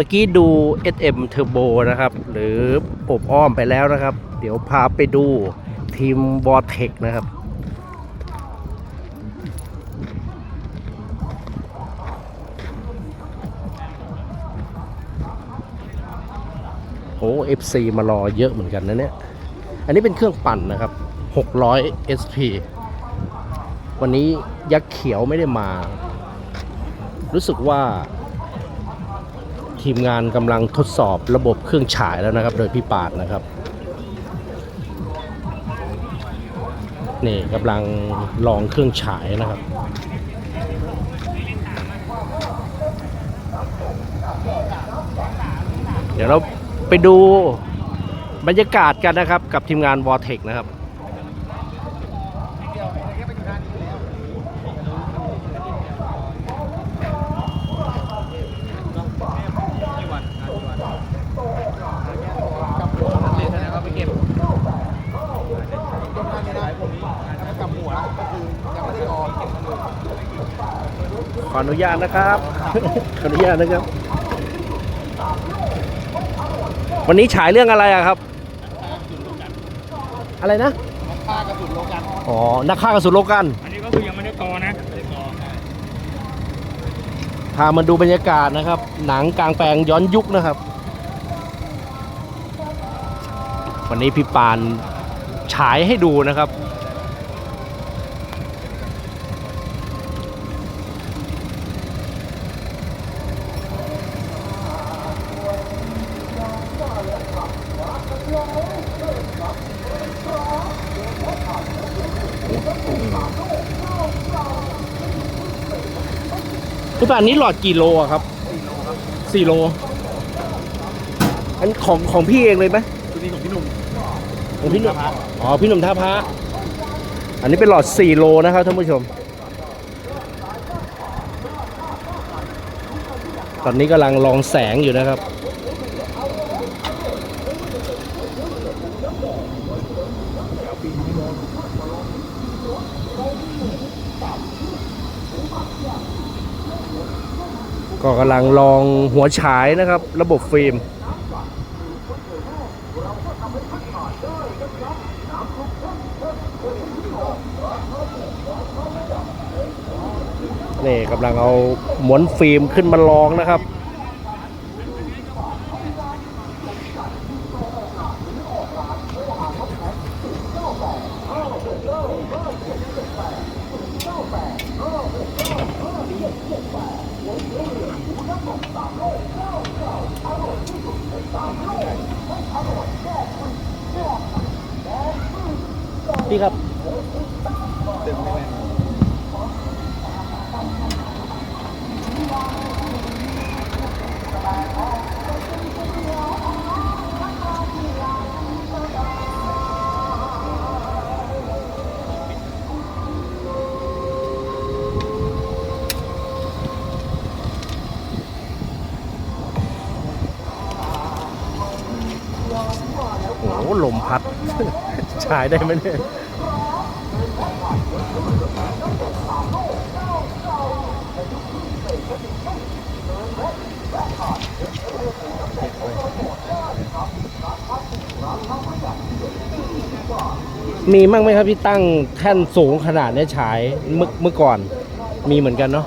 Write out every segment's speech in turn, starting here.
มื่อกี้ดู SM Turbo นะครับ หรืออบอ้อมไปแล้วนะครับ เดี๋ยวพาไปดูทีม Vortex นะครับ โอ้ FC มารอเยอะเหมือนกันนะเนี่ย อันนี้เป็นเครื่องปั่นนะครับ 600 SP วันนี้ยักษ์เขียวไม่ได้มา รู้สึกว่า ทีมงานกำลังทดสอบระบบเครื่องฉายแล้วนะครับ โดยพี่ปาดนะครับ นี่กำลังลองเครื่องฉายนะครับเดี๋ยวเราไปดูบรรยากาศกันนะครับ กับทีมงาน v o r t e x นะครับ ออนุญาตนะครับ ขออนุญาตนะครับ วันนี้ฉายเรื่องอะไรอะครับ อะไรนะฆ่ากระสุนโลกัน อ๋อ นักฆ่ากระสุนโลกัน อันนี้ก็คือยังไม่ได้กอนะพามาดูบรรยากาศนะครับ หนังกลางแปลงย้อนยุคนะครับ วันนี้พี่ปานฉายให้ดูนะครับ พี่ปานนี้หลอดกี่โลอะครับสี่โลอันของของพี่เองเลยไหมตัวนี้ของพี่หนุ่มของพี่หนุ่มท่าพระอ๋อพี่หนุ่มท่าพระอันนี้เป็นหลอด4โลนะครับท่านผู้ชม ตอนนี้กำลังลองแสงอยู่นะครับ ก็กำลังลองหัวฉายนะครับ ระบบฟิล์ม นี่กำลังเอาหมวนฟิล์มขึ้นมาลองนะครับ พี่ครับตึงไม่แม่นโอ้โหลมพัด ฉายได้ไหมเนี่ยมีมั่งไหมครับที่ตั้งแท่นสูงขนาดนี้ฉายเมื่อเมื่อก่อน มีเหมือนกันเนาะ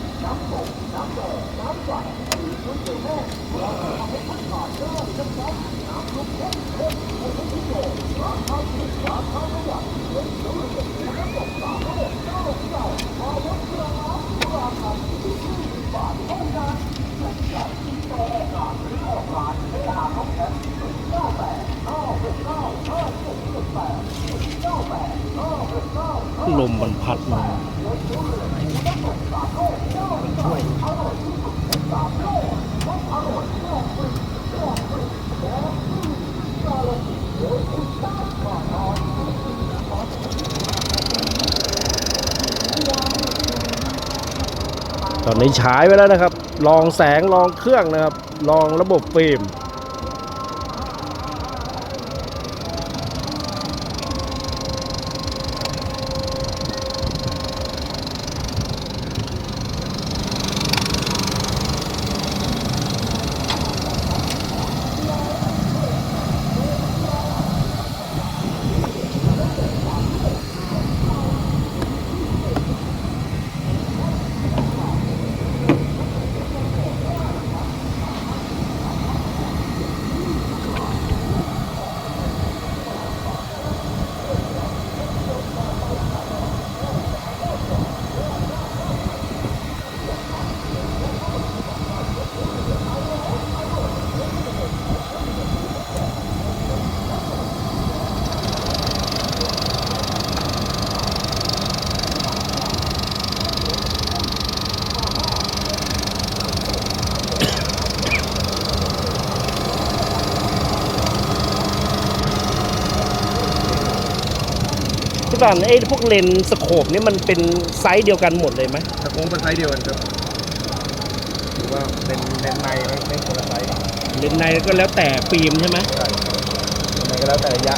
ลมมันพัดมา อนนี้ฉายไปแล้วนะครับ ลองแสงลองเครื่องนะครับ ลองระบบฟิล์ม พี่ปานไอ้พวกเลนส์สโคปนี่มันเป็นไซส์เดียวกันหมดเลยไหมตะโค้งเป็นไซส์เดียวกันครับหรือว่าเป็นเลนส์ในไม่ไม่คนละไซส์เลนส์ในก็แล้วแต่ฟิล์มใช่ไหมใช่เลนส์ในก็แล้วแต่ระยะ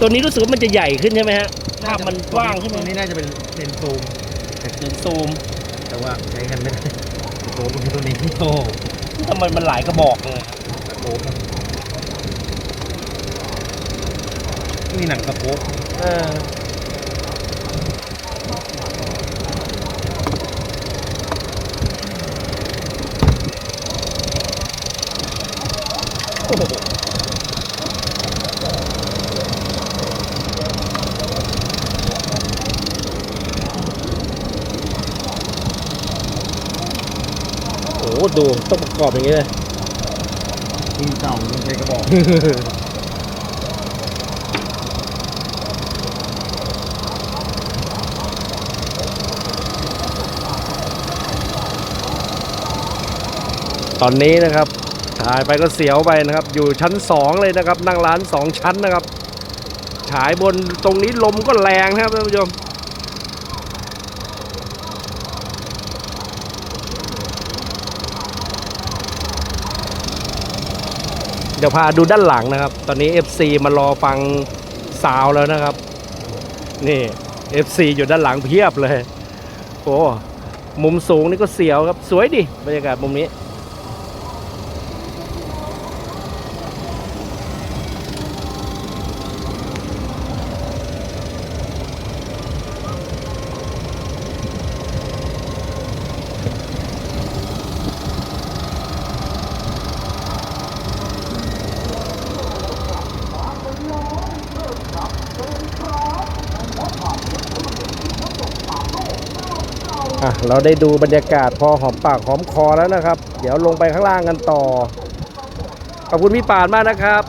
ตัวนี้รู้สึกว่ามันจะใหญ่ขึ้นใช่ไหมฮะภาพมันกว้างขึ้นไหมตัวนี้น่าจะเป็นเลนส์ซูมถึงซูมแต่ว่าใช้กันไม่ได้ตะโค้งเป็นตัวนี้โอ้ทำไมมันหลายกระบอกเลยตะโค้งครับนี่หนังตะโค้งเออโอ้โห โอ้โหดูต้องประกอบอย่างนี้เลยที่เก่าต้องใช้กระบอกตอนนี้นะครับถ่ายไปก็เสียวไปนะครับ อยู่ชั้นสองเลยนะครับ นั่งร้านสองชั้นนะครับ ฉายบนตรงนี้ลมก็แรงนะครับท่านผู้ชม ดี๋ยวพาดูด้านหลังนะครับ ตอนนี้ FC มารอฟังซาวแล้วนะครับ นี่ FC อยู่ด้านหลังเพียบเลย โอ้ มุมสูงนี่ก็เสียวครับ สวยดิบรรยากาศมุมนี้ อะเราได้ดูบรรยากาศพอหอมปากหอมคอแล้วนะครับ เดี๋ยวลงไปข้างล่างกันต่อ ขอบคุณพี่ปานมากนะครับ